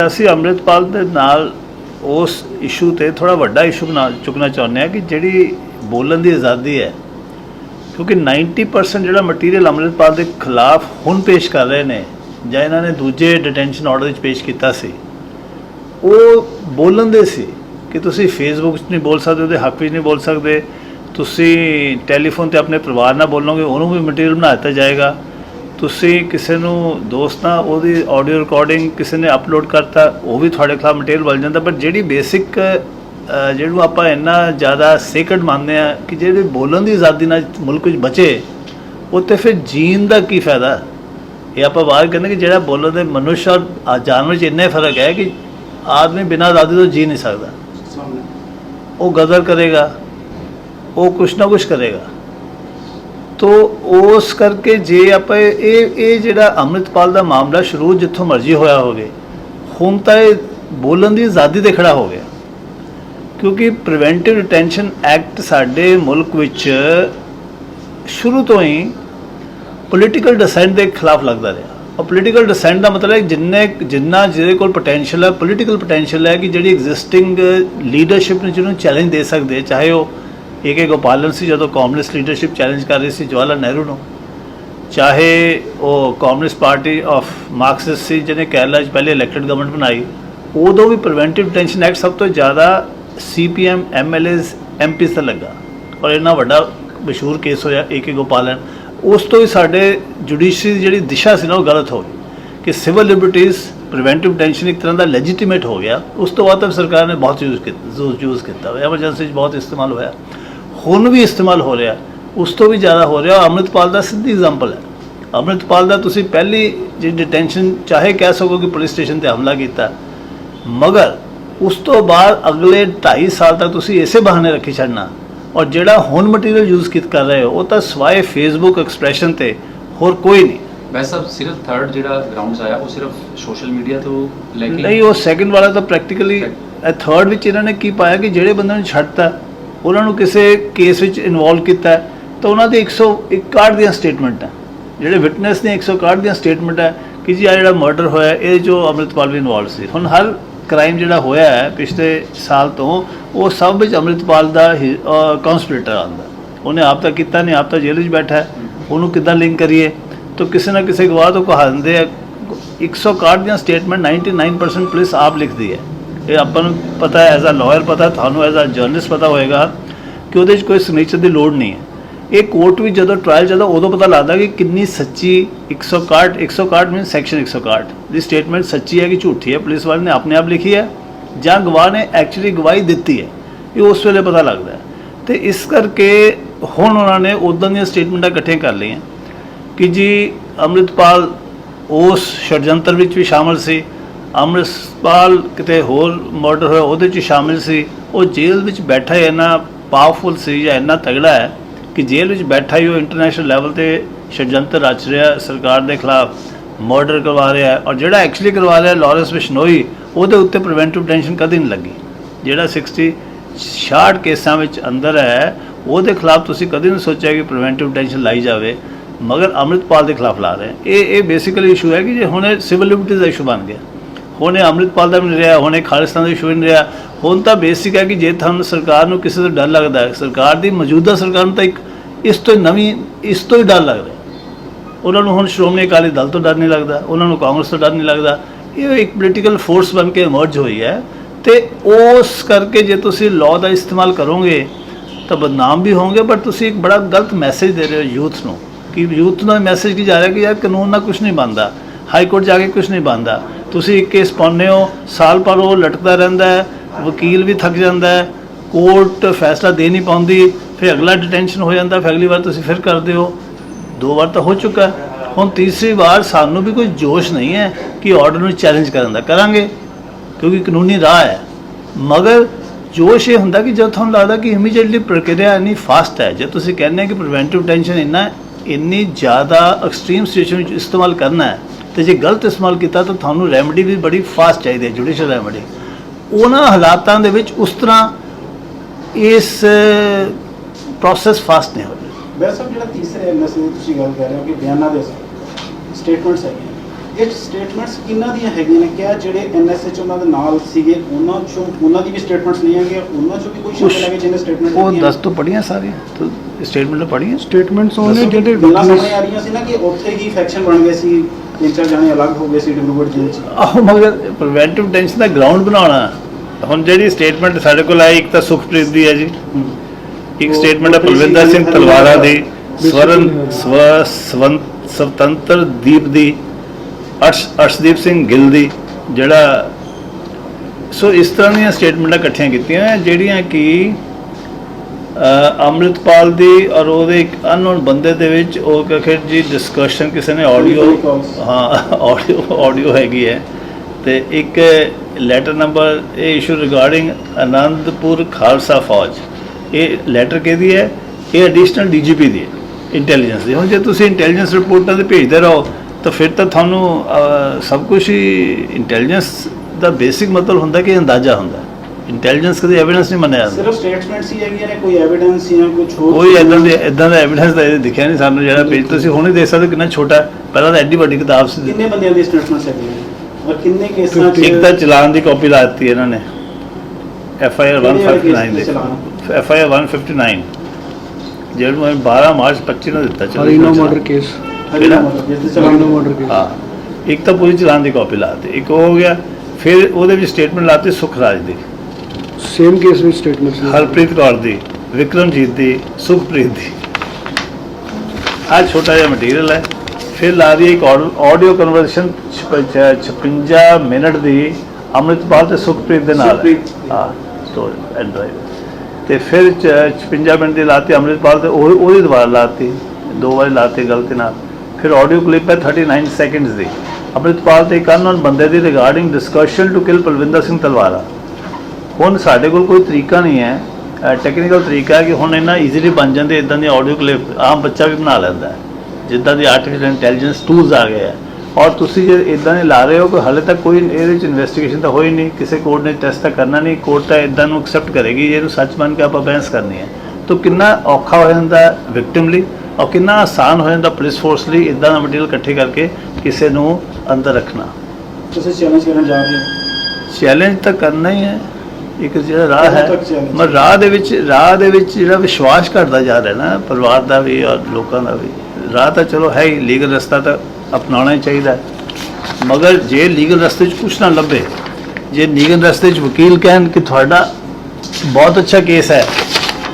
ਅਸੀਂ ਅੰਮ੍ਰਿਤਪਾਲ ਦੇ ਨਾਲ ਉਸ ਇਸ਼ੂ ਤੇ ਥੋੜਾ ਵੱਡਾ ਇਸ਼ੂ ਬਣਾ ਚੁੱਕਣਾ ਚਾਹੁੰਦੇ ਹਾਂ ਕਿ ਜਿਹੜੀ ਬੋਲਣ ਦੀ ਆਜ਼ਾਦੀ ਹੈ, ਕਿਉਂਕਿ 90% ਜਿਹੜਾ ਮਟੀਰੀਅਲ ਅੰਮ੍ਰਿਤਪਾਲ ਦੇ ਖਿਲਾਫ ਹੁਣ ਪੇਸ਼ ਕਰ ਰਹੇ ਨੇ, ਜਾਂ ਇਹਨਾਂ ਨੇ ਦੂਜੇ ਡਿਟੈਂਸ਼ਨ ਆਰਡਰ ਵਿੱਚ ਪੇਸ਼ ਕੀਤਾ ਸੀ, ਉਹ ਬੋਲਣ ਦੇ ਸੀ ਕਿ ਤੁਸੀਂ ਫੇਸਬੁੱਕ 'ਚ ਨਹੀਂ ਬੋਲ ਸਕਦੇ, ਉਹਦੇ ਹੱਕ ਵਿੱਚ ਨਹੀਂ ਬੋਲ ਸਕਦੇ, ਤੁਸੀਂ ਟੈਲੀਫੋਨ ਤੇ ਆਪਣੇ ਪਰਿਵਾਰ ਨਾਲ ਬੋਲੋਗੇ, ਉਹਨੂੰ ਵੀ ਮਟੀਰੀਅਲ ਬਣਾ ਦਿੱਤਾ ਜਾਏਗਾ। ਤੁਸੀਂ ਕਿਸੇ ਨੂੰ ਦੋਸਤ ਉਹਦੀ ਆਡੀਓ ਰਿਕਾਰਡਿੰਗ ਕਿਸੇ ਨੇ ਅਪਲੋਡ ਕਰਤਾ ਉਹ ਵੀ ਤੁਹਾਡੇ ਖਿਲਾਫ ਮਟੀਰੀਅਲ ਬਣ ਜਾਂਦਾ ਪਰ ਜਿਹੜੀ ਬੇਸਿਕ ਜਿਹਨੂੰ ਆਪਾਂ ਇੰਨਾ ਜ਼ਿਆਦਾ ਸੇਕਰਡ ਮੰਨਦੇ ਆ ਕਿ ਜਿਹੜੇ ਬੋਲਣ ਦੀ ਆਜ਼ਾਦੀ ਨਾਲ ਮੁਲਕ ਵਿੱਚ ਬਚੇ ਉਹ ਤੇ ਫਿਰ ਜੀਣ ਦਾ ਕੀ ਫਾਇਦਾ? ਇਹ ਆਪਾਂ ਬਾਤ ਕਰਨੇ ਕਿ ਜਿਹੜਾ ਬੋਲਣ ਦੇ ਮਨੁੱਖ ਔਰ ਜਾਨਵਰ 'ਚ ਇੰਨਾ ਫ਼ਰਕ ਹੈ ਕਿ ਆਦਮੀ ਬਿਨਾਂ ਆਜ਼ਾਦੀ ਤੋਂ ਜੀ ਨਹੀਂ ਸਕਦਾ। ਉਹ ਗਦਰ ਕਰੇਗਾ ਉਹ ਕੁਛ ਨਾ ਕੁਛ ਕਰੇਗਾ। ਤੋ ਉਸ ਕਰਕੇ ਜੇ ਆਪਾਂ ਇਹ ਇਹ ਜਿਹੜਾ ਅੰਮ੍ਰਿਤਪਾਲ ਦਾ ਮਾਮਲਾ ਸ਼ੁਰੂ ਜਿੱਥੋਂ ਮਰਜ਼ੀ ਹੋਇਆ ਹੋਵੇ, ਹੁਣ ਤਾਂ ਇਹ ਬੋਲਣ ਦੀ ਆਜ਼ਾਦੀ ਤੇ ਖੜਾ ਹੋ ਗਿਆ। ਕਿਉਂਕਿ ਪ੍ਰੀਵੈਂਟਿਵ ਡਿਟੈਂਸ਼ਨ ਐਕਟ ਸਾਡੇ ਮੁਲਕ ਵਿੱਚ ਸ਼ੁਰੂ ਤੋਂ ਹੀ ਪੋਲੀਟੀਕਲ ਡਿਸੈਂਟ ਦੇ ਖਿਲਾਫ ਲੱਗਦਾ ਰਿਹਾ। ਔਰ ਪੋਲੀਟੀਕਲ ਡਿਸੈਂਟ ਦਾ ਮਤਲਬ ਹੈ ਜਿੰਨੇ, ਜਿੰਨਾ ਜਿਹਦੇ ਕੋਲ ਪੋਟੈਂਸ਼ੀਅਲ ਹੈ ਪੋਲੀਟੀਕਲ ਪੋਟੈਂਸ਼ੀਅਲ ਹੈ ਕਿ ਜਿਹੜੀ ਐਗਜ਼ਿਸਟਿੰਗ ਲੀਡਰਸ਼ਿਪ ਨੂੰ ਜਿਹਨੂੰ ਚੈਲੰਜ ਦੇ ਸਕਦੇ ਚਾਹੇ ਉਹ ਏ ਕੇ ਗੋਪਾਲਨ ਸੀ ਜਦੋਂ ਕਾਮਨਿਸਟ ਲੀਡਰਸ਼ਿਪ ਚੈਲੰਜ ਕਰ ਰਹੀ ਸੀ ਜਵਾਹਰ ਲਾਲ ਨਹਿਰੂ ਨੂੰ ਚਾਹੇ ਉਹ ਕਾਮਨਿਸਟ ਪਾਰਟੀ ਆਫ ਮਾਰਕਸਿਸਟ ਸੀ ਜਿਹਨੇ ਕੇਰਲਾ 'ਚ ਪਹਿਲੇ ਇਲੈਕਟਡ ਗਵਰਨਮੈਂਟ ਬਣਾਈ ਉਦੋਂ ਵੀ ਪ੍ਰੀਵੈਂਟਿਵ ਡਿਟੈਂਸ਼ਨ ਐਕਟ ਸਭ ਤੋਂ ਜ਼ਿਆਦਾ ਸੀਪੀਐਮ ਐਮਐਲਏਜ਼ ਐਮਪੀਸ ਦਾ ਲੱਗਾ ਔਰ ਇਹਨਾਂ ਵੱਡਾ ਮਸ਼ਹੂਰ ਕੇਸ ਹੋਇਆ ਏ ਕੇ ਗੋਪਾਲਨ ਉਸ ਤੋਂ ਹੀ ਸਾਡੇ ਜੁਡੀਸ਼ਰੀ ਦੀ ਜਿਹੜੀ ਦਿਸ਼ਾ ਸੀ ਨਾ ਉਹ ਗਲਤ ਹੋ ਗਈ ਕਿ ਸਿਵਲ ਲਿਬਰਟੀਜ਼ ਪ੍ਰੀਵੈਂਟਿਵ ਟੈਨਸ਼ਨ ਇੱਕ ਤਰ੍ਹਾਂ ਦਾ ਲੈਜੀਟੀਮੇਟ ਹੋ ਗਿਆ ਉਸ ਤੋਂ ਬਾਅਦ ਤਾਂ ਸਰਕਾਰ ਨੇ ਬਹੁਤ ਯੂਜ਼ ਕੀਤਾ ਯੂਜ਼ ਕੀਤਾ ਐਮਰਜੈਂਸੀ 'ਚ ਬਹੁਤ ਇਸਤੇਮਾਲ ਹੋਇਆ ਹੁਣ ਵੀ ਇਸਤੇਮਾਲ ਹੋ ਰਿਹਾ। ਉਸ ਤੋਂ ਵੀ ਜ਼ਿਆਦਾ ਹੋ ਰਿਹਾ। ਅੰਮ੍ਰਿਤਪਾਲ ਦਾ ਸਿੱਧੀ ਐਗਜ਼ਾਮਪਲ ਹੈ। ਅੰਮ੍ਰਿਤਪਾਲ ਦਾ ਤੁਸੀਂ ਪਹਿਲੀ ਜਿਹੜੀ ਡਿਟੈਂਸ਼ਨ ਚਾਹੇ ਕਹਿ ਸਕੋ ਕਿ ਪੁਲਿਸ ਸਟੇਸ਼ਨ ਤੇ ਹਮਲਾ ਕੀਤਾ ਮਗਰ ਉਸ ਤੋਂ ਬਾਅਦ ਅਗਲੇ 2.5 ਸਾਲ ਤੱਕ ਤੁਸੀਂ ਇਸੇ ਬਹਾਨੇ ਰੱਖੀ ਛੱਡਣਾ। ਔਰ ਜਿਹੜਾ ਹੁਣ ਮਟੀਰੀਅਲ ਯੂਜ਼ ਕਿਤ ਕਰ ਰਹੇ ਹੋ ਉਹ ਤਾਂ ਸਵਾਏ ਫੇਸਬੁੱਕ ਐਕਸਪ੍ਰੈਸ਼ਨ ਤੇ ਹੋਰ ਕੋਈ ਨਹੀਂ। ਵੈਸੇ ਸਿਰਫ ਥਰਡ ਜਿਹੜਾ ਗਰਾਊਂਡਸ ਆਇਆ ਉਹ ਸਿਰਫ ਸੋਸ਼ਲ ਮੀਡੀਆ ਤੋਂ ਲੈ ਕੇ ਨਹੀਂ ਉਹ ਸੈਕੰਡ ਵਾਲਾ ਤਾਂ ਪ੍ਰੈਕਟੀਕਲੀ ਥਰਡ ਵਿੱਚ ਇਹਨਾਂ ਨੇ ਕੀ ਪਾਇਆ ਕਿ ਜਿਹੜੇ ਬੰਦੇ ਨੂੰ ਛੱਡਤਾ ਉਹਨਾਂ ਨੂੰ ਕਿਸੇ ਕੇਸ ਵਿੱਚ ਇਨਵੋਲਵ ਕੀਤਾ ਤਾਂ ਉਹਨਾਂ ਦੇ 161 ਦੀਆਂ ਸਟੇਟਮੈਂਟ ਹੈ। ਜਿਹੜੇ ਵਿਟਨੈਸ ਨੇ 161 ਦੀਆਂ ਸਟੇਟਮੈਂਟ ਹੈ ਕਿ ਜੀ ਆ ਜਿਹੜਾ ਮਰਡਰ ਹੋਇਆ, ਇਹ ਜੋ ਅੰਮ੍ਰਿਤਪਾਲ ਵੀ ਇਨਵੋਲਵ ਸੀ। ਹੁਣ ਹਰ ਕ੍ਰਾਈਮ ਜਿਹੜਾ ਹੋਇਆ ਹੈ, ਪਿਛਲੇ ਸਾਲ ਤੋਂ, ਉਹ ਸਭ ਵਿੱਚ ਅੰਮ੍ਰਿਤਪਾਲ ਦਾ ਕਨਸਪੀਰੇਟਰ ਆਂਦਾ ਉਹਨੇ ਆਪ ਤਾਂ ਕੀਤਾ ਨਹੀਂ, ਆਪ ਤਾਂ ਜੇਲ੍ਹ ਵਿੱਚ ਬੈਠਾ ਹੈ। ਉਹਨੂੰ ਕਿੱਦਾਂ ਲਿੰਕ ਕਰੀਏ? ਤਾਂ ਕਿਸੇ ਨਾ ਕਿਸੇ ਗਵਾਹ ਤੋਂ ਕਹਾ ਦਿੰਦੇ ਆ। 161 ਦੀਆਂ ਸਟੇਟਮੈਂਟ 99% ਪੁਲਿਸ ਆਪ ਲਿਖਦੀ ਹੈ। ਇਹ ਆਪਾਂ ਨੂੰ ਪਤਾ ਹੈ ਐਜ਼ ਅ ਲਾਇਰ ਪਤਾ ਤੁਹਾਨੂੰ ਐਜ਼ ਅ ਜਰਨਲਿਸਟ ਪਤਾ ਹੋਏਗਾ ਕਿ ਉਹਦੇ 'ਚ ਕੋਈ ਸਿਗਨੇਚਰ ਦੀ ਲੋੜ ਨਹੀਂ ਹੈ। ਇਹ ਕੋਰਟ ਵੀ ਜਦੋਂ ਟ੍ਰਾਇਲ ਚੱਲਦਾ ਉਦੋਂ ਪਤਾ ਲੱਗਦਾ ਕਿ ਕਿੰਨੀ ਸੱਚੀ 161 161 ਮੀਨ ਸੈਕਸ਼ਨ 161 ਦੀ ਸਟੇਟਮੈਂਟ ਸੱਚੀ ਹੈ ਕਿ ਝੂਠੀ ਹੈ ਪੁਲਿਸ ਵਾਲੇ ਨੇ ਆਪਣੇ ਆਪ ਲਿਖੀ ਹੈ ਜਾਂ ਗਵਾਹ ਨੇ ਐਕਚੁਅਲੀ ਗਵਾਹੀ ਦਿੱਤੀ ਹੈ, ਇਹ ਉਸ ਵੇਲੇ ਪਤਾ ਲੱਗਦਾ ਹੈ। ਤੇ ਇਸ ਕਰਕੇ ਹੁਣ ਉਹਨਾਂ ਨੇ ਉਦੋਂ ਦੀਆਂ ਸਟੇਟਮੈਂਟਾਂ ਇਕੱਠੀਆਂ ਕਰ ਲਈਆਂ ਕਿ ਜੀ ਅੰਮ੍ਰਿਤਪਾਲ, ਉਸ ષਡਯੰਤਰ ਵਿੱਚ ਵੀ ਸ਼ਾਮਲ ਸੀ ਅੰਮ੍ਰਿਤਪਾਲ ਕਿਤੇ ਹੋਰ ਮਰਡਰ ਹੋਇਆ, ਉਹਦੇ 'ਚ ਸ਼ਾਮਿਲ ਸੀ। ਉਹ ਜੇਲ੍ਹ ਵਿੱਚ ਬੈਠਾ ਹੀ, ਇੰਨਾ ਪਾਵਰਫੁਲ ਸੀ ਜਾਂ ਇੰਨਾ ਤਗੜਾ ਹੈ ਕਿ ਜੇਲ੍ਹ ਵਿੱਚ ਬੈਠਾ ਹੀ ਉਹ ਇੰਟਰਨੈਸ਼ਨਲ ਲੈਵਲ ਤੇ ષਡਯੰਤਰ ਰਚ ਰਿਹਾ ਸਰਕਾਰ ਦੇ ਖਿਲਾਫ ਮਰਡਰ ਕਰਵਾ ਰਿਹਾ ਔਰ ਜਿਹੜਾ ਐਕਚੁਅਲੀ ਕਰਵਾ ਰਿਹਾ ਲਾਰੈਂਸ ਬਿਸ਼ਨੋਈ ਉਹਦੇ ਉੱਤੇ ਪ੍ਰੀਵੈਂਟਿਵ ਟੈਨਸ਼ਨ ਕਦੀ ਨਹੀਂ ਲੱਗੀ। ਜਿਹੜਾ 60 66 ਕੇਸਾਂ ਵਿੱਚ ਅੰਦਰ ਹੈ, ਉਹਦੇ ਖਿਲਾਫ ਤੁਸੀਂ ਕਦੀ ਨਹੀਂ ਸੋਚਿਆ ਕਿ ਪ੍ਰੀਵੈਂਟਿਵ ਟੈਨਸ਼ਨ ਲਾਈ ਜਾਵੇ, ਮਗਰ ਅੰਮ੍ਰਿਤਪਾਲ ਦੇ ਖਿਲਾਫ ਲਾ ਰਹੇ ਇਹ ਇਹ ਬੇਸਿਕਲੀ ਇਸ਼ੂ ਹੈ ਕਿ ਜੇ ਹੁਣ ਇਹ ਸਿਵਲ ਲਿਬਰਟੀਜ਼ ਦਾ ਇਸ਼ੂ ਬਣ ਗਿਆ। ਹੁਣ ਇਹ ਅੰਮ੍ਰਿਤਪਾਲ ਦਾ ਵੀ ਨਹੀਂ ਰਿਹਾ, ਹੁਣ ਇਹ ਖਾਲਿਸਤਾਨ ਦਾ ਇਸ਼ੂ ਨਹੀਂ ਰਿਹਾ। ਹੁਣ ਤਾਂ ਬੇਸਿਕ ਹੈ ਕਿ ਜੇ ਤੁਹਾਨੂੰ ਸਰਕਾਰ ਨੂੰ ਕਿਸੇ ਤੋਂ ਡਰ ਲੱਗਦਾ ਹੈ, ਸਰਕਾਰ ਦੀ ਮੌਜੂਦਾ ਸਰਕਾਰ ਨੂੰ ਤਾਂ ਇੱਕ ਇਸ ਤੋਂ ਨਵੀਂ, ਇਸ ਤੋਂ ਹੀ ਡਰ ਲੱਗ ਰਿਹਾ। ਉਹਨਾਂ ਨੂੰ ਹੁਣ ਸ਼੍ਰੋਮਣੀ ਅਕਾਲੀ ਦਲ ਤੋਂ ਡਰ ਨਹੀਂ ਲੱਗਦਾ, ਉਹਨਾਂ ਨੂੰ ਕਾਂਗਰਸ ਤੋਂ ਡਰ ਨਹੀਂ ਲੱਗਦਾ। ਇਹ ਇੱਕ ਪੋਲੀਟੀਕਲ ਫੋਰਸ ਬਣ ਕੇ ਇਮਰਜ ਹੋਈ ਹੈ ਤੇ ਉਸ ਕਰਕੇ ਜੇ ਤੁਸੀਂ ਲਾਅ ਦਾ ਇਸਤੇਮਾਲ ਕਰੋਗੇ, ਤਾਂ ਬਦਨਾਮ ਵੀ ਹੋਗੇ ਪਰ ਤੁਸੀਂ ਇੱਕ ਬੜਾ ਗਲਤ ਮੈਸੇਜ ਦੇ ਰਹੇ ਹੋ ਯੂਥ ਨੂੰ। ਕਿ ਯੂਥ ਦਾ ਮੈਸੇਜ ਕੀ ਜਾ ਰਿਹਾ ਕਿ ਯਾਰ ਕਾਨੂੰਨ ਨਾਲ ਕੁਝ ਨਹੀਂ ਬਣਦਾ, ਹਾਈ ਕੋਰਟ ਜਾ ਕੇ ਕੁਝ ਨਹੀਂ ਬਣਦਾ। ਤੁਸੀਂ ਇੱਕ ਕੇਸ ਪਾਉਂਦੇ ਹੋ, ਸਾਲ ਭਰ ਉਹ ਲਟਕਦਾ ਰਹਿੰਦਾ ਹੈ, ਵਕੀਲ ਵੀ ਥੱਕ ਜਾਂਦਾ ਹੈ, ਕੋਰਟ ਫੈਸਲਾ ਦੇ ਨਹੀਂ ਪਾਉਂਦੀ, ਫਿਰ ਅਗਲਾ ਡਿਟੈਂਸ਼ਨ ਹੋ ਜਾਂਦਾ, ਫਿਰ ਅਗਲੀ ਵਾਰ ਤੁਸੀਂ ਫਿਰ ਕਰਦੇ ਹੋ। ਦੋ ਵਾਰ ਤਾਂ ਹੋ ਚੁੱਕਾ ਹੁਣ ਤੀਸਰੀ ਵਾਰ ਸਾਨੂੰ ਵੀ ਕੋਈ ਜੋਸ਼ ਨਹੀਂ ਹੈ ਕਿ ਆਰਡਰ ਨੂੰ ਚੈਲੰਜ ਕਰਨ ਦਾ ਕਰਾਂਗੇ, ਕਿਉਂਕਿ ਕਾਨੂੰਨੀ ਰਾਹ ਹੈ। ਮਗਰ ਜੋਸ਼ ਇਹ ਹੁੰਦਾ ਕਿ ਜਦ ਤੁਹਾਨੂੰ ਲੱਗਦਾ ਕਿ ਇਮੀਡੀਏਟਲੀ ਪ੍ਰਕਿਰਿਆ ਇੰਨੀ ਫਾਸਟ ਹੈ, ਜੇ ਤੁਸੀਂ ਕਹਿੰਦੇ ਕਿ ਪ੍ਰੀਵੈਂਟਿਵ ਟੈਂਸ਼ਨ ਇੰਨਾ, ਇੰਨੀ ਜ਼ਿਆਦਾ ਐਕਸਟ੍ਰੀਮ ਸਿਚੁਏਸ਼ਨ ਵਿੱਚ ਇਸਤੇਮਾਲ ਕਰਨਾ ਹੈ ਤੇ ਜੇ ਗਲਤ ਇਸਤੇਮਾਲ ਕੀਤਾ ਤਾਂ ਤੁਹਾਨੂੰ ਰੈਮਡੀ ਵੀ ਬੜੀ ਫਾਸਟ ਚਾਹੀਦੀ ਹੈ ਜੁਡੀਸ਼ੀਅਲ ਰੈਮਡੀ ਉਹਨਾਂ ਹਾਲਾਤਾਂ ਦੇ ਵਿੱਚ ਉਸ ਤਰ੍ਹਾਂ ਇਸ ਪ੍ਰੋਸੈਸ ਫਾਸਟ ਨਹੀਂ ਹੋ ਰਿਹਾ ਵੈਸੇ ਸਭ ਜਿਹੜਾ ਤੀਸਰੇ ਦੀ ਤੁਸੀਂ ਗੱਲ ਕਰ ਰਹੇ ਹੋ ਕਿ ਬਿਆਨਾਂ ਦੇ ਸਟੇਟਮੈਂਟਸ ਹੈਗੇ ਇਹ ਸਟੇਟਮੈਂਟਸ ਕਿੰਨਾਂ ਦੀਆਂ ਹੈਗੀਆਂ ਨੇ? ਕਿਹਾ ਜਿਹੜੇ ਐਨਐਸਏ ਚ ਉਹਨਾਂ ਦੇ ਨਾਲ ਸੀਗੇ ਉਹਨਾਂ ਚੋਂ ਉਹਨਾਂ ਦੀ ਵੀ ਸਟੇਟਮੈਂਟਸ ਨਹੀਂ ਹੈਗੀਆਂ ਉਹਨਾਂ ਚੋਂ ਵੀ ਕੋਈ ਸ਼ਾਮਿਲ ਹੈਗੇ ਜਿਹਨੇ ਸਟੇਟਮੈਂਟ ਉਹ ਦੱਸ ਤੋਂ ਪੜੀਆਂ ਸਾਰੀਆਂ? ਤੂੰ ਸਟੇਟਮੈਂਟ ਪੜੀਆਂ ਸਟੇਟਮੈਂਟਸ ਉਹਨੇ। ਜਿਹੜੇ ਗੱਲਾਂ ਸਾਹਮਣੇ ਆ ਰਹੀਆਂ ਸੀ ਨਾ ਕਿ ਉੱਥੇ ਹੀ ਫੈਕਸ਼ਨ ਬਣ ਗਏ ਸੀ। ਤਿੰਨ ਚਾਰ ਜਾਣੇ ਅਲੱਗ ਹੋ ਗਏ ਸੀ ਡਿਬਰੂਗੜ੍ਹ ਜੇਲ੍ਹ ਚ। ਆਹੋ ਮਗਰ ਪ੍ਰੀਵੈਂਟਿਵ ਟੈਂਸ਼ਨ ਦਾ ਗਰਾਊਂਡ ਬਣਾਉਣਾ। ਹੁਣ ਜਿਹੜੀ ਸਟੇਟਮੈਂਟ ਸਾਡੇ ਕੋਲ ਆਈ ਇੱਕ ਤਾਂ ਸੁਖਪ੍ਰੀਤ ਦੀ ਹੈ ਜੀ। ਇੱਕ ਉਹ- ਸਟੇਟਮੈਂਟ ਹੈ ਉਹ ਪਰਵਿੰਦਰ ਸਿੰਘ ਤਲਵਾਰਾ ਦੀ। ਸਵਰਨ ਨਹੀਂ ਹੈ। ਸਵ ਸਵੰ- ਸਵਤੰਤਰ ਦੀਪ ਦੀ ਅਰਸ਼ ਅਰਸ਼ਦੀਪ ਸਿੰਘ ਗਿੱਲ ਦੀ ਜਿਹੜਾ ਸੋ ਇਸ ਤਰ੍ਹਾਂ ਦੀਆਂ ਸਟੇਟਮੈਂਟਾਂ ਇਕੱਠੀਆਂ ਕੀਤੀਆਂ ਜਿਹੜੀਆਂ ਕਿ ਅੰਮ੍ਰਿਤਪਾਲ ਦੀ ਔਰ ਉਹਦੇ ਇੱਕ ਅਨਨੋਨ ਬੰਦੇ ਦੇ ਵਿੱਚ ਉਹ ਕਹੇ ਜੀ ਡਿਸਕਸ਼ਨ ਕਿਸੇ ਨੇ ਆਡੀਓ। ਹਾਂ ਆਡੀਓ ਆਡੀਓ ਹੈਗੀ ਹੈ। ਤੇ ਇੱਕ ਲੈਟਰ ਨੰਬਰ ਇਹ ਇਸ਼ੂ ਰਿਗਾਰਡਿੰਗ ਆਨੰਦਪੁਰ ਖਾਲਸਾ ਫੌਜ। ਇਹ ਲੈਟਰ ਕਿਹਦੀ ਹੈ? ਇਹ ਐਡੀਸ਼ਨਲ ਡੀਜੀਪੀ ਦੀ ਹੈ ਇੰਟੈਲੀਜੈਂਸ ਦੀ। ਹੁਣ ਜੇ ਤੁਸੀਂ ਇੰਟੈਲੀਜੈਂਸ ਰਿਪੋਰਟਾਂ ਤੇ ਭੇਜਦੇ ਰਹੋ ਤਾਂ ਫਿਰ ਤਾਂ ਤੁਹਾਨੂੰ ਸਭ ਕੁਝ ਹੀ ਇੰਟੈਲੀਜੈਂਸ ਦਾ ਬੇਸਿਕ ਮਤਲਬ ਹੁੰਦਾ ਕਿ ਅੰਦਾਜ਼ਾ ਹੁੰਦਾ। ਇੰਟੈਲੀਜੈਂਸ ਕਦੇ ਐਵੀਡੈਂਸ ਨਹੀਂ ਮੰਨਿਆ। ਜਾਂਦਾ ਸਿਰਫ ਸਟੇਟਮੈਂਟਸ ਹੀ ਹੈਗੀਆਂ ਨੇ ਕੋਈ ਐਵੀਡੈਂਸ ਜਾਂ ਕੁਝ ਹੋਰ ਕੋਈ ਇਦਾਂ ਦੇ ਇਦਾਂ ਦਾ ਐਵੀਡੈਂਸ ਤਾਂ ਇਹ ਦਿਖਿਆ ਨਹੀਂ ਸਾਨੂੰ ਜਿਹੜਾ ਪੇਜ ਤੁਸੀਂ ਹੁਣੇ ਦੇਖ ਸਕਦੇ ਹੋ ਕਿੰਨਾ ਛੋਟਾ ਹੈ। ਪਹਿਲਾਂ ਤਾਂ ਐਡੀ ਵੱਡੀ ਕਿਤਾਬ ਸੀ। ਕਿੰਨੇ ਬੰਦਿਆਂ ਦੀ ਸਟੇਟਮੈਂਟਸ ਹੈਗੀਆਂ ਨੇ? ਔਰ ਕਿੰਨੇ ਕੇਸਾਂ ਚ ਇੱਕ ਤਾਂ ਚਲਾਨ ਦੀ ਕਾਪੀ ਲਾ ਦਿੱਤੀ ਇਹਨਾਂ ਨੇ। ਐਫ ਆਈ ਆਰ ਕਿਹੜੇ ਵਾਲੇ case 159 ਦੇ? ਐਫ ਆਈ ਆਰ 159 ਜਿਹੜਾ ਮੈਂ 12 ਮਾਰਚ 25 ਨੂੰ ਦਿੱਤਾ ਚਲੋ ਹਰੀਨੋ। ਮਰਡਰ ਕੇਸ ਹਰੀਨੋ ਮਰਡਰ ਕੇਸ ਹਾਂ। ਇੱਕ ਤਾਂ ਪੂਰੀ ਚਲਾਨ ਦੀ ਕਾਪੀ ਲਾਤੀ ਇੱਕ ਹੋ ਗਿਆ ਫਿਰ ਉਹਦੇ ਵਿੱਚ ਸਟੇਟਮੈਂਟ ਲਾਤੀ ਸੁਖਰਾਜ ਦੀ। ਸੇਮ ਕੇਸ ਵਿੱਚ ਸਟੇਟਮੈਂਟਸ ਹਰਪ੍ਰੀਤ ਕੌਰ ਦੀ ਵਿਕਰਮਜੀਤ ਦੀ ਸੁਖਪ੍ਰੀਤ ਦੀ। ਆ ਛੋਟਾ ਜਿਹਾ ਮਟੀਰੀਅਲ ਹੈ। ਫਿਰ ਲਾ ਦੀ ਇੱਕ ਆਡੀਓ ਕਨਵਰਸੇਸ਼ਨ 56 ਮਿੰਟ ਦੀ ਅੰਮ੍ਰਿਤਪਾਲ ਤੇ ਸੁਖਪ੍ਰੀਤ ਦੇ ਨਾਲ। ਹੈ। ਸਟੋਰੀ ਐਂਡ ਡਰਾਈਵ ਤੇ ਫਿਰ ਚ- 56 ਮਿੰਟ ਦੀ ਲਾਤੀ ਅੰਮ੍ਰਿਤਪਾਲ ਤੇ ਉਹ ਉਹਦੀ ਦੁਬਾਰਾ ਲਾਤੀ। ਦੋ ਵਾਰੀ ਲਾਤੀ ਗਲਤੀ ਨਾਲ। ਫਿਰ ਆਡੀਓ ਕਲਿੱਪ ਹੈ 39 ਸੈਕਿੰਡਸ ਦੀ। ਅੰਮ੍ਰਿਤਪਾਲ ਤੇ ਇੱਕ ਅਨਨੋਨ ਬੰਦੇ ਦੀ regarding discussion to kill Palwinder Singh Talwara. ਹੁਣ ਸਾਡੇ ਕੋਲ ਕੋਈ ਤਰੀਕਾ ਨਹੀਂ ਹੈ। ਟੈਕਨੀਕਲ ਤਰੀਕਾ ਹੈ ਕਿ ਹੁਣ ਇੰਨਾ ਈਜ਼ੀਲੀ ਬਣ ਜਾਂਦੇ ਇਦਾਂ ਦੀ ਆਡੀਓ ਕਲਿੱਪ ਆਮ ਬੱਚਾ ਵੀ ਬਣਾ ਲੈਂਦਾ ਹੈ। ਜਿੱਦਾਂ ਦੀ ਆਰਟੀਫੀਸ਼ੀਅਲ ਇੰਟੈਲੀਜੈਂਸ ਟੂਲਸ ਆ ਗਏ ਹੈ। ਔਰ ਤੁਸੀਂ ਜੇ ਇਦਾਂ ਦੇ ਲਾ ਰਹੇ ਹੋ ਕਿ ਹਾਲੇ ਤੱਕ ਕੋਈ ਇਹਦੇ ਵਿੱਚ ਇਨਵੈਸਟੀਗੇਸ਼ਨ ਤਾਂ ਹੋਈ ਨਹੀਂ ਕਿਸੇ ਕੋਰਟ ਨੇ ਟੈਸਟ ਤਾਂ ਕਰਨਾ ਨਹੀਂ ਕੋਰਟ ਤਾਂ ਇਦਾਂ ਨੂੰ ਐਕਸੈਪਟ ਕਰੇਗੀ ਜੇ ਇਹਨੂੰ ਸੱਚ ਮੰਨ ਕੇ ਆਪਾਂ ਬਹਿਸ ਕਰਨੀ ਹੈ। ਤਾਂ ਕਿੰਨਾ ਔਖਾ ਹੋ ਜਾਂਦਾ ਵਿਕਟਿਮ ਲਈ ਔਰ ਕਿੰਨਾ ਆਸਾਨ ਹੋ ਜਾਂਦਾ ਪੁਲਿਸ ਫੋਰਸ ਲਈ ਇਦਾਂ ਦਾ ਮਟੀਰੀਅਲ ਇਕੱਠੇ ਕਰਕੇ ਕਿਸੇ ਨੂੰ ਅੰਦਰ ਰੱਖਣਾ। ਤੁਸੀਂ ਚੈਲੰਜ ਕਰਨ ਜਾ ਰਹੇ ਹੋ। ਚੈਲੰਜ ਤਾਂ ਕਰਨਾ ਹੀ ਹੈ। ਇੱਕ ਜਿਹੜਾ ਰਾਹ ਹੈ ਕਦੋਂ ਤੱਕ challenge? ਮੈਂ ਰਾਹ ਦੇ ਵਿੱਚ ਰਾਹ ਦੇ ਵਿੱਚ ਜਿਹੜਾ ਵਿਸ਼ਵਾਸ ਘਟਦਾ ਜਾ ਰਿਹਾ ਨਾ ਪਰਿਵਾਰ ਦਾ ਵੀ ਔਰ ਲੋਕਾਂ ਦਾ ਵੀ ਰਾਹ ਤਾਂ ਚਲੋ ਹੈ ਹੀ ਲੀਗਲ ਰਸਤਾ ਤਾਂ ਅਪਣਾਉਣਾ ਹੀ ਚਾਹੀਦਾ। ਮਗਰ ਜੇ ਲੀਗਲ ਰਸਤੇ 'ਚ ਕੁਛ ਨਾ ਲੱਭੇ ਜੇ ਲੀਗਲ ਰਸਤੇ 'ਚ ਵਕੀਲ ਕਹਿਣ ਕਿ ਤੁਹਾਡਾ ਬਹੁਤ ਅੱਛਾ ਕੇਸ ਹੈ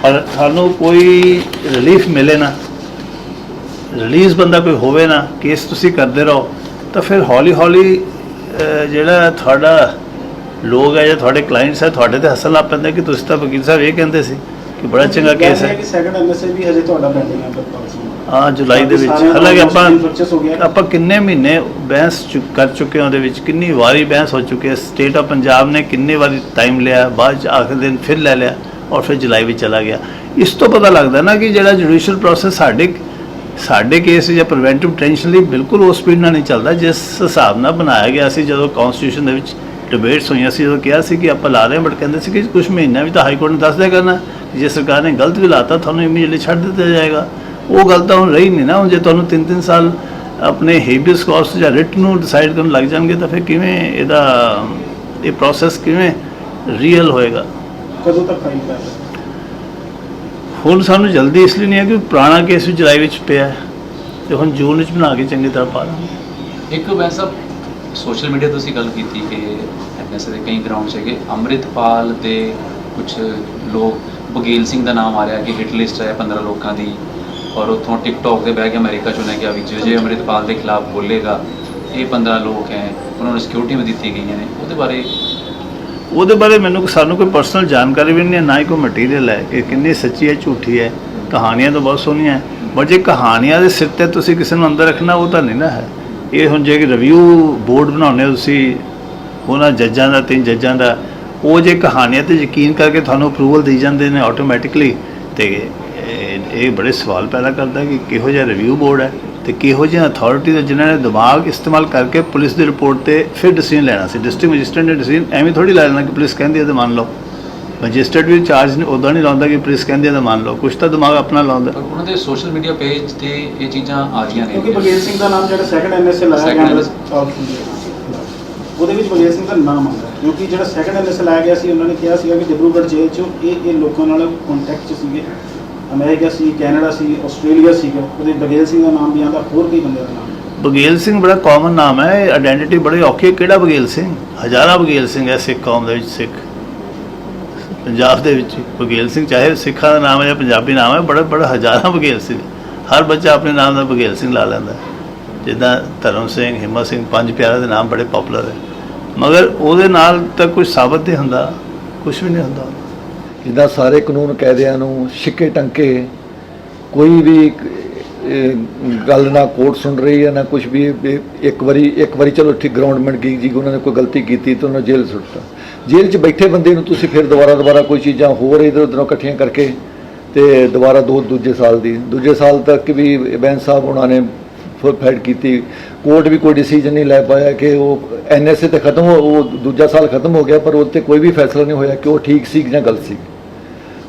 ਔਰ ਤੁਹਾਨੂੰ ਕੋਈ ਰਿਲੀਫ ਮਿਲੇ ਨਾ ਰਿਲੀਜ਼ ਬੰਦਾ ਕੋਈ ਹੋਵੇ ਨਾ ਕੇਸ ਤੁਸੀਂ ਕਰਦੇ ਰਹੋ ਤਾਂ ਫਿਰ ਹੌਲੀ ਹੌਲੀ ਜਿਹੜਾ ਤੁਹਾਡਾ ਲੋਕ ਹੈ ਜਾਂ ਤੁਹਾਡੇ ਕਲਾਇੰਟਸ ਹੈ ਤੁਹਾਡੇ ਤੇ ਹੱਸਣ ਲੱਗ ਪੈਂਦੇ ਕਿ ਤੁਸੀਂ ਤਾਂ ਵਕੀਲ ਸਾਹਿਬ ਇਹ ਕਹਿੰਦੇ ਸੀ ਕਿ ਬੜਾ ਚੰਗਾ ਕੇਸ ਹੈ ਕਿ ਸੈਕੰਡ ਐਮਐਸਏ ਵੀ ਹਜੇ ਤੁਹਾਡਾ ਪੈਂਡਿੰਗ ਹੈ ਹਾਂ ਜੁਲਾਈ ਦੇ ਵਿੱਚ। ਹਾਲਾਂਕਿ ਆਪਾਂ। ਆਪਾਂ ਕਿੰਨੇ ਮਹੀਨੇ ਬਹਿਸ ਕਰ ਚੁੱਕੇ ਹਾਂ ਉਹਦੇ ਵਿੱਚ ਕਿੰਨੀ ਵਾਰੀ ਬਹਿਸ ਹੋ ਚੁੱਕੀ ਹੈ। ਸਟੇਟ ਆਫ ਪੰਜਾਬ ਨੇ ਕਿੰਨੇ ਵਾਰੀ ਟਾਈਮ ਲਿਆ ਬਾਅਦ ਚ ਆਖਰ ਦਿਨ ਫਿਰ ਲੈ ਲਿਆ ਔਰ ਫਿਰ ਜੁਲਾਈ ਵਿੱਚ ਚਲਾ ਗਿਆ। ਇਸ ਤੋਂ ਪਤਾ ਲੱਗਦਾ ਨਾ ਕਿ ਜਿਹੜਾ ਜੁਡੀਸ਼ੀਅਲ ਪ੍ਰੋਸੈਸ ਸਾਡੇ ਸਾਡੇ ਕੇਸ ਜਾਂ ਪ੍ਰੀਵੈਂਟਿਵ ਟੈਂਸ਼ਨ ਲਈ ਬਿਲਕੁਲ ਉਸ ਸਪੀਡ ਨਾਲ ਨਹੀਂ ਚੱਲਦਾ। ਜਿਸ ਹਿਸਾਬ ਨਾਲ ਬਣਾਇਆ ਗਿਆ ਸੀ ਜਦੋਂ ਕਨਸਟੀਟਿਊਸ਼ਨ ਦੇ ਵਿੱਚ ਡਿਬੇਟਸ ਹੋਈਆਂ ਸੀ ਜਦੋਂ ਕਿਹਾ ਸੀ ਕਿ ਆਪਾਂ ਲਾ ਰਹੇ ਹਾਂ ਬਟ ਕਹਿੰਦੇ ਸੀ ਕਿ ਕੁਝ ਮਹੀਨਾ ਵੀ ਤਾਂ ਹਾਈ ਕੋਰਟ ਨੇ ਦੱਸ ਦਿਆ ਕਰਨਾ ਜੇ ਸਰਕਾਰ ਨੇ ਗਲਤ ਵੀ ਲਾਤਾ ਤੁਹਾਨੂੰ ਇਮੀਡੀਏਟਲੀ ਛੱਡ ਦਿੱਤਾ ਜਾਏਗਾ। ਉਹ ਗੱਲ ਤਾਂ ਹੁਣ ਰਹੀ ਨਹੀਂ ਨਾ ਹੁਣ ਜੇ ਤੁਹਾਨੂੰ 3-3 ਸਾਲ ਆਪਣੇ ਹੇਬੀਅਸ ਕਾਰਪਸ ਜਾਂ ਰਿਟ ਨੂੰ ਡਿਸਾਈਡ ਕਰਨ ਲੱਗ ਜਾਣਗੇ ਤਾਂ ਫਿਰ ਕਿਵੇਂ ਇਹਦਾ ਇਹ ਪ੍ਰੋਸੈਸ ਕਿਵੇਂ ਰੀਅਲ ਹੋਏਗਾ? ਕਦੋਂ ਤੱਕ ਫਾਈਲ ਕਰ ਹੁਣ ਸਾਨੂੰ ਜਲਦੀ ਇਸ ਲਈ ਨਹੀਂ ਹੈ ਕਿ ਪੁਰਾਣਾ ਕੇਸ ਵੀ ਜੁਲਾਈ ਵਿੱਚ ਪਿਆ ਹੈ ਤੇ ਹੁਣ ਜੂਨ ਵਿੱਚ ਬਣਾ ਕੇ ਚੰਗੀ ਤਰ੍ਹਾਂ ਪਾ ਲਾਂਗੇ। ਇੱਕ ਵੈਸਾ ਸੋਸ਼ਲ ਮੀਡੀਆ ਤੁਸੀਂ ਗੱਲ ਕੀਤੀ ਕਿ ਐਨਐਸਏ ਦੇ ਕਈ ਗਰਾਊਂਡਸ ਹੈਗੇ। ਅੰਮ੍ਰਿਤਪਾਲ ਦੇ ਕੁਝ ਲੋਕ ਬਗੀਲ ਸਿੰਘ ਦਾ ਨਾਮ ਆ ਰਿਹਾ ਕਿ ਹਿੱਟ ਲਿਸਟ ਹੈ 15 ਲੋਕਾਂ ਦੀ। ਔਰ ਉੱਥੋਂ ਟਿਕਟੌਕ ਦੇ ਬਹਿ ਕੇ ਅਮਰੀਕਾ ਚੁਣਿਆ ਗਿਆ ਵੀ ਜੇ ਅੰਮ੍ਰਿਤਪਾਲ ਦੇ ਖਿਲਾਫ ਬੋਲੇਗਾ, ਇਹ 15 ਲੋਕ ਹੈ। ਉਹਨਾਂ ਨੂੰ ਸਿਕਿਉਰਿਟੀ ਵੀ ਦਿੱਤੀ ਗਈਆਂ ਨੇ। ਉਹਦੇ ਬਾਰੇ ਉਹਦੇ ਬਾਰੇ ਮੈਨੂੰ ਸਾਨੂੰ ਕੋਈ ਪਰਸਨਲ ਜਾਣਕਾਰੀ ਵੀ ਨਹੀਂ ਹੈ, ਨਾ ਹੀ ਕੋਈ ਮਟੀਰੀਅਲ ਹੈ ਕਿ ਕਿੰਨੀ ਸੱਚੀ ਹੈ, ਝੂਠੀ ਹੈ। ਕਹਾਣੀਆਂ ਤਾਂ ਬਹੁਤ ਸੋਹਣੀਆਂ ਹੈ। ਬਟ ਜੇ ਕਹਾਣੀਆਂ ਦੇ ਸਿਰ ਤੇ ਤੁਸੀਂ ਕਿਸੇ ਨੂੰ ਅੰਦਰ ਰੱਖਣਾ, ਉਹ ਤਾਂ ਨਹੀਂ ਨਾ ਹੈ। ਇਹ ਹੁਣ ਜੇ ਰਿਵਿਊ ਬੋਰਡ ਬਣਾਉਂਦੇ ਹੋ ਤੁਸੀਂ ਉਹਨਾਂ ਜੱਜਾਂ ਦਾ ਤਿੰਨ ਜੱਜਾਂ ਦਾ ਉਹ ਜੇ ਕਹਾਣੀਆਂ ਤੇ ਯਕੀਨ ਕਰਕੇ ਤੁਹਾਨੂੰ ਅਪਰੂਵਲ ਦੇਈ ਜਾਂਦੇ ਨੇ ਆਟੋਮੈਟਿਕਲੀ ਤੇ ਇਹ- ਇਹ ਬੜੇ ਸਵਾਲ ਪੈਦਾ ਕਰਦਾ ਕਿ ਕਿਹੋ ਜਿਹਾ ਰਿਵਿਊ ਬੋਰਡ ਹੈ ਤੇ ਕਿਹੋ ਜਿਹਾ ਅਥਾਰਟੀ ਦਾ ਜਿਨ੍ਹਾਂ ਨੇ ਦਿਮਾਗ ਇਸਤੇਮਾਲ ਕਰਕੇ ਪੁਲਿਸ ਦੀ ਰਿਪੋਰਟ ਤੇ ਫਿਰ ਡਿਸੀਜਨ ਲੈਣਾ ਸੀ। ਡਿਸਟ੍ਰਿਕਟ ਮੈਜਿਸਟਰੇਟ ਨੇ ਡਿਸੀਜਨ ਐਵੇਂ ਥੋੜੀ ਲੈ ਲੈਣਾ ਕਿ ਪੁਲਿਸ ਕਹਿੰਦੀ ਹੈ ਤੇ ਮੰਨ ਲਓ। ਮੈਜਿਸਟਰੇਟ ਵੀ ਚਾਰਜ ਉਦੋਂ ਨਹੀਂ ਲਾਉਂਦਾ ਕਿ ਪੁਲਿਸ ਕਹਿੰਦੀ ਹੈ ਤਾਂ ਮੰਨ ਲਓ। ਕੁਛ ਤਾਂ ਦਿਮਾਗ ਆਪਣਾ ਲਾਉਂਦਾ। ਪਰ ਉਹਨਾਂ ਦੇ ਸੋਸ਼ਲ ਮੀਡੀਆ ਪੇਜ ਤੇ ਇਹ ਚੀਜ਼ਾਂ ਆ ਰਹੀਆਂ ਨੇ। ਕਿਉਂਕਿ ਬਗੇਲ ਸਿੰਘ ਦਾ ਨਾਮ ਜਿਹੜਾ ਸੈਕੰਡ ਐਨਐਸਏ ਲਾਇਆ ਗਿਆ ਉਹਦੇ ਵਿੱਚ ਬਗੇਲ ਸਿੰਘ ਦਾ ਨਾਮ ਆਉਂਦਾ ਹੈ। ਕਿਉਂਕਿ ਜਿਹੜਾ ਸੈਕੰਡ ਐਨਐਸਏ ਲਾਇਆ ਗਿਆ ਸੀ, ਉਹਨਾਂ ਨੇ ਕਿਹਾ ਸੀਗਾ ਕਿ ਡਿਬਰੂਗੜ੍ਹ ਜੇਲ੍ਹ 'ਚੋਂ ਇਹ ਇਹ ਲੋਕਾਂ ਨਾਲ ਕੰਟੈਕਟ 'ਚ ਸੀਗੇ। ਅਮਰੀਕਾ ਸੀ, ਕੈਨੇਡਾ ਸੀ, ਆਸਟ੍ਰੇਲੀਆ ਸੀਗਾ। ਉਹਦੇ ਬਗੇਲ ਸਿੰਘ ਦਾ ਨਾਮ ਵੀ ਆਉਂਦਾ, ਹੋਰ ਕਈ ਬੰਦਿਆਂ ਦਾ ਨਾਮ। ਬਗੇਲ ਸਿੰਘ ਬੜਾ ਕਾਮਨ ਨਾਮ ਹੈ ਆਇਡੈਂਟੀਟੀ ਬੜੀ ਔਖੀ। ਹੈ ਕਿਹੜਾ ਬਗੇਲ ਸਿੰਘ? ਹਜ਼ਾਰਾਂ ਬਗੇਲ ਸਿੰਘ ਹੈ ਸਿੱਖ ਕੌਮ ਦੇ ਵਿੱਚ, ਸਿੱਖ। ਪੰਜਾਬ ਦੇ ਵਿੱਚ ਬਗੇਲ ਸਿੰਘ, ਚਾਹੇ ਸਿੱਖਾਂ ਦਾ ਨਾਮ ਹੈ ਜਾਂ ਪੰਜਾਬੀ ਨਾਮ ਹੈ, ਬੜਾ ਬੜਾ ਹਜ਼ਾਰਾਂ ਬਗੇਲ ਸਿੰਘ। ਹਰ ਬੱਚਾ ਆਪਣੇ ਨਾਮ ਦਾ ਬਗੇਲ ਸਿੰਘ ਲਾ ਲੈਂਦਾ ਹੈ। ਜਿੱਦਾਂ ਧਰਮ ਸਿੰਘ, ਹਿੰਮਤ ਸਿੰਘ, ਪੰਜ ਪਿਆਰਿਆਂ ਦੇ ਨਾਮ ਬੜੇ ਪਪੂਲਰ ਹੈ। ਮਗਰ ਉਹਦੇ ਨਾਲ ਤਾਂ ਕੁਝ ਸਾਬਤ ਨਹੀਂ ਹੁੰਦਾ ਕੁਝ ਵੀ ਨਹੀਂ ਹੁੰਦਾ। ਜਿੱਦਾਂ ਸਾਰੇ ਕਾਨੂੰਨ ਕਾਇਦਿਆਂ ਨੂੰ ਛਿੱਕੇ ਟੰਕੇ, ਕੋਈ ਵੀ ਗੱਲ ਨਾ ਕੋਰਟ ਸੁਣ ਰਹੀ ਹੈ, ਨਾ ਕੁਝ ਵੀ ਇੱਕ ਵਾਰੀ ਇੱਕ ਵਾਰੀ ਚਲੋ ਠੀਕ ਗਰਾਊਂਡਮੈਂਟ ਗਈ ਜੀ, ਉਹਨਾਂ ਨੇ ਕੋਈ ਗਲਤੀ ਕੀਤੀ ਤਾਂ ਉਹਨਾਂ ਜੇਲ੍ਹ ਸੁੱਟਤਾ। ਜੇਲ੍ਹ 'ਚ ਬੈਠੇ ਬੰਦੇ ਨੂੰ ਤੁਸੀਂ ਫਿਰ ਦੁਬਾਰਾ ਦੁਬਾਰਾ ਕੋਈ ਚੀਜ਼ਾਂ ਹੋਰ ਇਧਰ ਉਧਰੋਂ ਇਕੱਠੀਆਂ ਕਰਕੇ ਤੇ ਦੁਬਾਰਾ ਦੋ, ਦੂਜੇ ਸਾਲ ਦੀ, ਦੂਜੇ ਸਾਲ ਤੱਕ ਵੀ ਬੈਂਸ ਸਾਹਿਬ ਉਹਨਾਂ ਨੇ ਫੁੱਲ ਫਾਈਟ ਕੀਤੀ। ਕੋਰਟ ਵੀ ਕੋਈ ਡਿਸੀਜਨ ਨਹੀਂ ਲੈ ਪਾਇਆ ਕਿ ਉਹ ਐਨਐਸਏ ਤੇ ਖਤਮ ਹੋ ਉਹ ਦੂਜਾ ਸਾਲ ਖਤਮ ਹੋ ਗਿਆ, ਪਰ ਉਹ 'ਤੇ ਕੋਈ ਵੀ ਫੈਸਲਾ ਨਹੀਂ ਹੋਇਆ ਕਿ ਉਹ ਠੀਕ ਸੀ ਜਾਂ ਗਲਤ ਸੀ।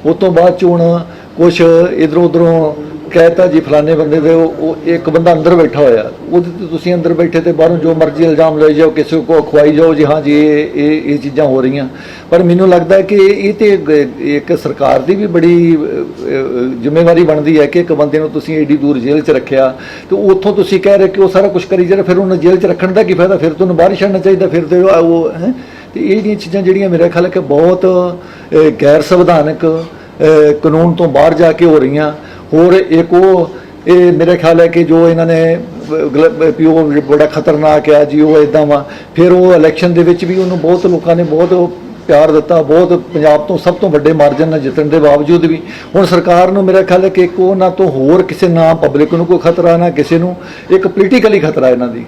ਉਸ ਤੋਂ ਬਾਅਦ ਚ ਹੁਣ ਕੁਝ ਇਧਰੋਂ ਉਧਰੋਂ ਕਹਿਤਾ ਜੀ, ਫਲਾਣੇ ਬੰਦੇ ਦੇ ਉਹ ਉਹ ਇੱਕ ਬੰਦਾ ਅੰਦਰ ਬੈਠਾ ਹੋਇਆ। ਉਹਦੇ ਤੇ ਤੁਸੀਂ ਅੰਦਰ ਬੈਠੇ ਤੇ ਬਾਹਰੋਂ ਜੋ ਮਰਜ਼ੀ ਇਲਜ਼ਾਮ ਲਾਈ ਜਾਓ, ਕਿਸੇ ਕੋ ਖਵਾਈ ਜਾਓ, ਜੀ ਹਾਂ ਜੀ, ਇਹ ਇਹ ਇਹ ਚੀਜ਼ਾਂ ਹੋ ਰਹੀਆਂ। ਪਰ ਮੈਨੂੰ ਲੱਗਦਾ ਕਿ ਇਹ ਤੇ ਇੱਕ- ਇੱਕ ਸਰਕਾਰ ਦੀ ਵੀ ਬੜੀ ਜ਼ਿੰਮੇਵਾਰੀ ਬਣਦੀ ਹੈ ਕਿ ਇੱਕ ਬੰਦੇ ਨੂੰ ਤੁਸੀਂ ਏਡੀ ਦੂਰ ਜੇਲ੍ਹ 'ਚ ਰੱਖਿਆ। ਤੇ ਉੱਥੋਂ ਤੁਸੀਂ ਕਹਿ ਰਹੇ ਕਿ ਉਹ ਸਾਰਾ ਕੁਝ ਕਰੀ ਜਾ ਰਿਹਾ, ਫਿਰ ਉਹਨੂੰ ਜੇਲ੍ਹ 'ਚ ਰੱਖਣ ਦਾ ਕੀ ਫਾਇਦਾ? ਫਿਰ ਤੁਹਾਨੂੰ ਬਾਹਰ ਛੱਡਣਾ ਚਾਹੀਦਾ, ਫਿਰ ਤੇ ਉਹ- ਉਹ, ਹੈ? ਤੇ ਇਹ ਜਿਹੜੀਆਂ ਚੀਜ਼ਾਂ ਜਿਹੜੀਆਂ ਮੇਰੇ ਖਿਆਲ ਹੈ ਕਿ ਬਹੁਤ ਗੈਰ ਸੰਵਿਧਾਨਕ ਕਾਨੂੰਨ ਤੋਂ ਬਾਹਰ ਜਾ ਕੇ ਹੋ ਰਹੀਆਂ। ਹੋਰ ਇੱਕ ਉਹ ਇਹ ਮੇਰੇ ਖਿਆਲ ਹੈ ਕਿ ਜੋ ਇਹਨਾਂ ਨੇ ਅਹ, ਗਲ- ਵੀ ਉਹ ਬੜਾ ਖਤਰਨਾਕ ਆ ਜੀ ਉਹ ਇਦਾਂ ਵਾ। ਫਿਰ ਉਹ ਇਲੈਕਸ਼ਨ ਦੇ ਵਿੱਚ ਵੀ ਉਹਨੂੰ ਬਹੁਤ ਲੋਕਾਂ ਨੇ ਬਹੁਤ ਪਿਆਰ ਦਿੱਤਾ ਬਹੁਤ ਪੰਜਾਬ ਤੋਂ ਸਭ ਤੋਂ ਵੱਡੇ ਮਾਰਜਨ ਨਾਲ ਜਿੱਤਣ ਦੇ ਬਾਵਜੂਦ ਵੀ। ਹੁਣ ਸਰਕਾਰ ਨੂੰ ਮੇਰਾ ਖਿਆਲ ਹੈ ਕਿ ਇੱਕ ਉਹਨਾਂ ਤੋਂ ਹੋਰ ਕਿਸੇ ਨਾ ਪਬਲਿਕ ਨੂੰ ਕੋਈ ਖਤਰਾ ਨਾ ਕਿਸੇ ਨੂੰ ਇੱਕ ਪੋਲੀਟੀਕਲੀ ਖਤਰਾ ਇਹਨਾਂ ਦੀ।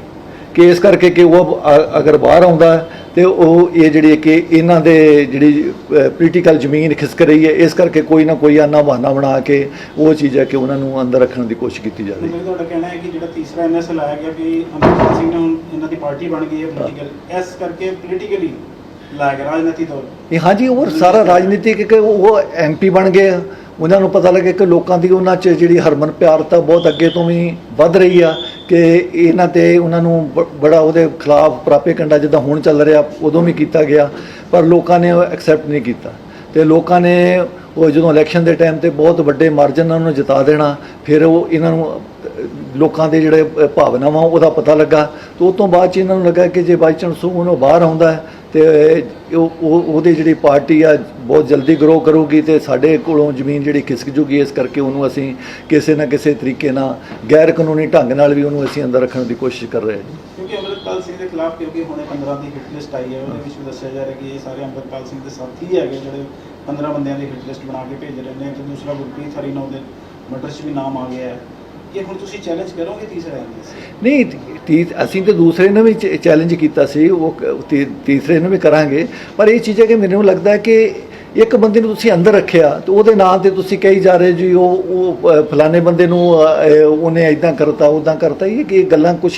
ਕਿ ਇਸ ਕਰਕੇ ਕਿ ਉਹ ਅਗਰ ਬਾਹਰ ਆਉਂਦਾ ਤੇ ਉਹ ਇਹ ਜਿਹੜੀ ਕਿ ਇਹਨਾਂ ਦੇ ਜਿਹੜੀ ਪੋਲੀਟੀਕਲ ਜ਼ਮੀਨ ਖਿਸਕ ਰਹੀ ਹੈ ਇਸ ਕਰਕੇ ਕੋਈ ਨਾ ਕੋਈ ਆਨਾ ਬਹਾਨਾ ਬਣਾ ਕੇ ਉਹ ਚੀਜ਼ ਹੈ ਕਿ ਉਹਨਾਂ ਨੂੰ ਅੰਦਰ ਰੱਖਣ ਦੀ ਕੋਸ਼ਿਸ਼ ਕੀਤੀ ਜਾ ਰਹੀ ਹੈ। ਤੁਹਾਡਾ ਕਹਿਣਾ ਹੈ ਕਿ ਜਿਹੜਾ ਤੀਸਰਾ ਐਨਐਸਏ ਲਾਇਆ ਗਿਆ ਕਿ ਅਮਰਿੰਦਰ ਸਿੰਘ ਨੇ ਹੁਣ ਇਹਨਾਂ ਦੀ ਪਾਰਟੀ ਬਣ ਗਈ ਹੈ ਪੋਲੀਟੀਕਲ ਇਸ ਕਰਕੇ ਪੋਲੀਟੀਕਲੀ ਲਾਇਆ ਗਿਆ ਰਾਜਨੀਤੀ ਤੌਰ ਇਹ ਹਾਂਜੀ ਉਹ ਸਾਰਾ ਰਾਜਨੀਤਿਕ ਕਿ ਉਹ ਐਮਪੀ ਬਣ ਗਏ ਆ। ਉਹਨਾਂ ਨੂੰ ਪਤਾ ਲੱਗੇ ਕਿ ਲੋਕਾਂ ਦੀ ਉਹਨਾਂ 'ਚ ਜਿਹੜੀ ਹਰਮਨ ਪਿਆਰਤਾ ਬਹੁਤ ਅੱਗੇ ਤੋਂ ਵੀ ਵੱਧ ਰਹੀ ਆ। ਕਿ ਇਹਨਾਂ ਤੇ ਉਹਨਾਂ ਨੂੰ ਬ- ਬੜਾ ਉਹਦੇ ਖਿਲਾਫ ਪ੍ਰਾਪੇ ਕੰਡਾ ਜਿੱਦਾਂ ਹੁਣ ਚੱਲ ਰਿਹਾ, ਉਦੋਂ ਵੀ ਕੀਤਾ ਗਿਆ, ਪਰ ਲੋਕਾਂ ਨੇ ਉਹ ਐਕਸੈਪਟ ਨਹੀਂ ਕੀਤਾ। ਤੇ ਲੋਕਾਂ ਨੇ ਉਹ ਜਦੋਂ ਇਲੈਕਸ਼ਨ ਦੇ ਟਾਈਮ ਤੇ ਬਹੁਤ ਵੱਡੇ ਮਾਰਜਨ ਨਾਲ ਉਹਨੂੰ ਜਿਤਾ ਦੇਣਾ, ਫਿਰ ਉਹ ਇਹਨਾਂ ਨੂੰ, ਲੋਕਾਂ ਦੇ ਜਿਹੜੇ ਭਾਵਨਾਵਾਂ, ਉਹਦਾ ਪਤਾ ਲੱਗਾ। ਤੇ ਉਸ ਤੋਂ ਬਾਅਦ ਚ ਇਹਨਾਂ ਨੂੰ ਲੱਗਾ ਕਿ ਜੇ ਬਾਈ ਚਾਂਸ ਉਹਨੂੰ ਬਾਹਰ ਆਉਂਦਾ ਹੈ ਤੇ ਉਹ ਉਹ- ਉਹਦੀ ਜਿਹੜੀ ਪਾਰਟੀ ਆ ਬਹੁਤ ਜਲਦੀ ਗਰੋ ਕਰੂਗੀ ਤੇ ਸਾਡੇ ਕੋਲੋਂ ਜ਼ਮੀਨ ਜਿਹੜੀ ਖਿਸਕ ਜੂਗੀ, ਇਸ ਕਰਕੇ ਉਹਨੂੰ ਅਸੀਂ ਕਿਸੇ ਨਾ ਕਿਸੇ ਤਰੀਕੇ ਨਾਲ ਗੈਰ ਕਾਨੂੰਨੀ ਢੰਗ ਨਾਲ ਵੀ ਉਹਨੂੰ ਅਸੀਂ ਅੰਦਰ ਰੱਖਣ ਦੀ ਕੋਸ਼ਿਸ਼ ਕਰ ਰਹੇ ਹਾਂ ਜੀ। ਕਿਉਂਕਿ ਅੰਮ੍ਰਿਤਪਾਲ ਸਿੰਘ ਦੇ ਖਿਲਾਫ ਕਿਉਂਕਿ ਹੁਣੇ 15 ਦੀ ਹਿੱਟ ਲਿਸਟ ਆਈ ਹੈ, ਉਹਦੇ ਵਿੱਚ ਵੀ ਦੱਸਿਆ ਜਾ ਰਿਹਾ ਕਿ ਇਹ ਸਾਰੇ ਅੰਮ੍ਰਿਤਪਾਲ ਸਿੰਘ ਦੇ ਸਾਥੀ ਹੈਗੇ ਜਿਹੜੇ 15 ਬੰਦਿਆਂ ਦੀ ਹਿੱਟ ਲਿਸਟ ਬਣਾ ਕੇ ਭੇਜ ਰਹੇ ਨੇ ਤੇ ਦੂਸਰਾ ਗੁਰਪ੍ਰੀਤ ਹਰੀਨੋ ਦੇ ਮਰਡਰ 'ਚ ਵੀ ਨਾਮ ਆ ਗਿਆ ਹੈ। ਕਿ ਹੁਣ ਤੁਸੀਂ ਚੈਲੰਜ ਕਰੋਗੇ ਤੀਸਰਾ ਐਨਐਸਏ ਨਹੀਂ ਤੀ ਅਸੀਂ ਤੇ ਦੂਸਰੇ ਨੂੰ ਵੀ ਚੈਲੰਜ ਕੀਤਾ ਸੀ, ਉਹ ਤੀਸਰੇ ਨੂੰ ਵੀ ਕਰਾਂਗੇ। ਪਰ ਇਹ ਚੀਜ਼ ਹੈ ਕਿ ਮੈਨੂੰ ਲੱਗਦਾ ਕਿ ਇੱਕ ਬੰਦੇ ਨੂੰ ਤੁਸੀਂ ਅੰਦਰ ਰੱਖਿਆ, ਤੇ ਉਹਦੇ ਨਾਂ ਤੇ ਤੁਸੀਂ ਕਹੀ ਜਾ ਰਹੇ ਜੀ, ਉਹ ਉਹ ਫਲਾਣੇ ਬੰਦੇ ਨੂੰ ਉਹਨੇ ਇਦਾਂ ਕਰਤਾ ਉਦਾਂ ਕਰਤਾ, ਇਹ ਕਿ ਗੱਲਾਂ ਕੁਝ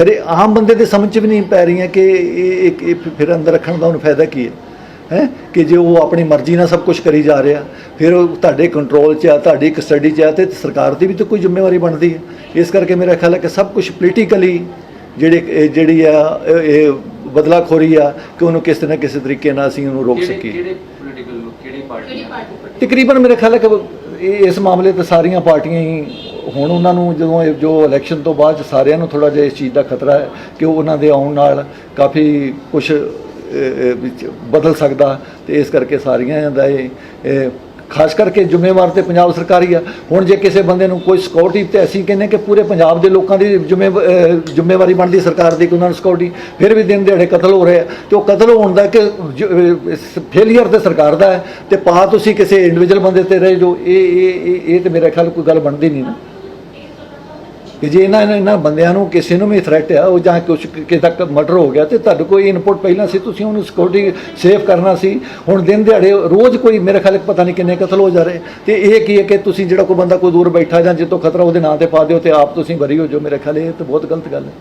ਹਰੇ ਆਮ ਬੰਦੇ ਦੇ ਸਮਝ 'ਚ ਵੀ ਨਹੀਂ ਪੈ ਰਹੀਆਂ ਕਿ ਇਹ ਫਿਰ ਅੰਦਰ ਰੱਖਣ ਦਾ ਉਹਨੂੰ ਫਾਇਦਾ ਕੀ ਹੈ? ਹੈ ਕਿ ਜੇ ਉਹ ਆਪਣੀ ਮਰਜ਼ੀ ਨਾਲ ਸਭ ਕੁਝ ਕਰੀ ਜਾ ਰਿਹਾ ਫਿਰ ਉਹ ਤੁਹਾਡੇ ਕੰਟਰੋਲ 'ਚ ਆ ਤੁਹਾਡੀ ਕਸਟਡੀ 'ਚ ਆ ਤੇ ਸਰਕਾਰ ਦੀ ਵੀ ਤਾਂ ਕੋਈ ਜ਼ਿੰਮੇਵਾਰੀ ਬਣਦੀ ਹੈ। ਇਸ ਕਰਕੇ ਮੇਰਾ ਖਿਆਲ ਹੈ ਕਿ ਸਭ ਕੁਝ ਪੋਲੀਟੀਕਲੀ ਜਿਹੜੇ ਇਹ ਜਿਹੜੀ ਆ ਇਹ- ਇਹ ਬਦਲਾਖੋਰੀ ਆ ਕਿ ਉਹਨੂੰ ਕਿਸੇ ਨਾ ਕਿਸੇ ਤਰੀਕੇ ਨਾਲ ਅਸੀਂ ਉਹਨੂੰ ਰੋਕ ਸਕੀਏ। ਕਿਹੜੇ ਪੋਲੀਟੀਕਲ ਕਿਹੜੀ ਪਾਰਟੀ ਤਕਰੀਬਨ ਮੇਰੇ ਖਿਆਲ ਹੈ ਕਿ ਇਹ- ਇਸ ਮਾਮਲੇ ਤੇ ਸਾਰੀਆਂ ਪਾਰਟੀਆਂ ਹੀ ਹੁਣ ਉਹਨਾਂ ਨੂੰ ਜਦੋਂ ਇਹ ਜੋ ਇਲੈਕਸ਼ਨ ਤੋਂ ਬਾਅਦ 'ਚ ਸਾਰਿਆਂ ਨੂੰ ਥੋੜਾ ਜਿਹਾ ਇਸ ਚੀਜ਼ ਦਾ ਖਤਰਾ ਹੈ ਕਿ ਉਹਨਾਂ ਦੇ ਆਉਣ ਨਾਲ ਕਾਫੀ ਕੁਝ ਵਿੱਚ ਬਦਲ ਸਕਦਾ ਤੇ ਇਸ ਕਰਕੇ ਸਾਰੀਆਂ ਦਾ ਇਹ ਖਾਸ ਕਰਕੇ ਜ਼ਿੰਮੇਵਾਰ ਤੇ ਪੰਜਾਬ ਸਰਕਾਰ ਹੀ ਆ। ਹੁਣ ਜੇ ਕਿਸੇ ਬੰਦੇ ਨੂੰ ਕੋਈ ਸਿਕਿਉਰਿਟੀ ਤੇ ਅਸੀਂ ਕਹਿੰਦੇ ਕਿ ਪੂਰੇ ਪੰਜਾਬ ਦੇ ਲੋਕਾਂ ਦੀ ਜ਼ਿੰਮੇ ਜ਼ਿੰਮੇਵਾਰੀ ਬਣਦੀ ਸਰਕਾਰ ਦੀ ਕਿ ਉਹਨਾਂ ਨੂੰ ਸਿਕਿਉਰਿਟੀ ਫਿਰ ਵੀ ਦਿਨ ਦਿਹਾੜੇ ਕਤਲ ਹੋ ਰਹੇ। ਆ ਤੇ ਉਹ ਕਤਲ ਹੋਣ ਦਾ ਕਿ ਫੇਲੀਅਰ ਤੇ ਸਰਕਾਰ ਦਾ ਹੈ। ਤੇ ਪਾ ਤੁਸੀਂ ਕਿਸੇ ਇੰਡੀਵਿਜੂਅਲ ਬੰਦੇ ਤੇ ਰਹੇ ਜੋ ਇਹ ਇਹ, ਇਹ- ਇਹ ਤੇ ਮੇਰੇ ਖਿਆਲ ਕੋਈ ਗੱਲ ਬਣਦੀ ਨਹੀਂ ਨਾ। ਕਿ ਜੇ ਇਹਨਾਂ ਇਹਨਾਂ ਬੰਦਿਆਂ ਨੂੰ ਕਿਸੇ ਨੂੰ ਵੀ ਥ੍ਰੈਟ ਆ, ਉਹ ਜਾਂ ਕੁਝ ਕਿਸੇ ਤੱਕ ਮਰਡਰ ਹੋ ਗਿਆ ਤੇ ਤੁਹਾਡੇ ਕੋਈ ਇਨਪੁਟ ਪਹਿਲਾਂ ਸੀ, ਤੁਸੀਂ ਉਹਨੂੰ ਸਿਕਿਉਰਿਟੀ ਸੇਫ ਕਰਨਾ ਸੀ। ਹੁਣ ਦਿਨ ਦਿਹਾੜੇ ਰੋਜ਼ ਕੋਈ ਮੇਰੇ ਖਿਆਲ ਪਤਾ ਨਹੀਂ ਕਿੰਨੇ ਕਤਲ ਹੋ ਜਾ ਰਹੇ। ਤੇ ਇਹ ਕੀ ਹੈ ਕਿ ਤੁਸੀਂ ਜਿਹੜਾ ਕੋਈ ਬੰਦਾ ਕੋਈ ਦੂਰ ਬੈਠਾ ਜਾਂ ਜਿੱਤੋਂ ਖਤਰਾ ਉਹਦੇ ਨਾਂ ਤੇ ਪਾ ਦਿਓ ਤੇ ਆਪ ਤੁਸੀਂ ਬਰੀ ਹੋ ਜਾਓ, ਮੇਰੇ ਖਿਆਲ ਇਹ ਤਾਂ ਬਹੁਤ ਗਲਤ ਗੱਲ ਹੈ।